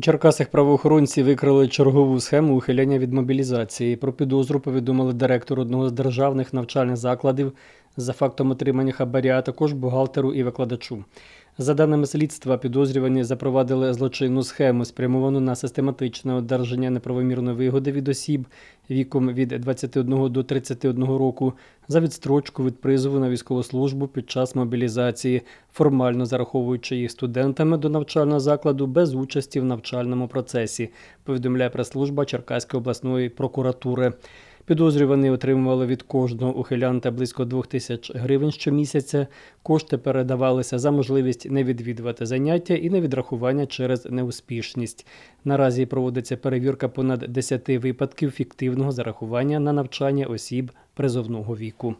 Черкасах правоохоронці викрили чергову схему ухиляння від мобілізації. Про підозру повідомили директор одного з державних навчальних закладів за фактом отримання хабаря, а також бухгалтеру і викладачу. За даними слідства, підозрювані запровадили злочинну схему, спрямовану на систематичне одержання неправомірної вигоди від осіб віком від 21 до 31 року за відстрочку від призову на військову службу під час мобілізації, формально зараховуючи їх студентами до навчального закладу без участі в навчальному процесі, повідомляє прес-служба Черкаської обласної прокуратури. Підозрювані отримували від кожного ухилянта близько 2 тисяч гривень щомісяця. Кошти передавалися за можливість не відвідувати заняття і на відрахування через неуспішність. Наразі проводиться перевірка понад 10 випадків фіктивного зарахування на навчання осіб призовного віку.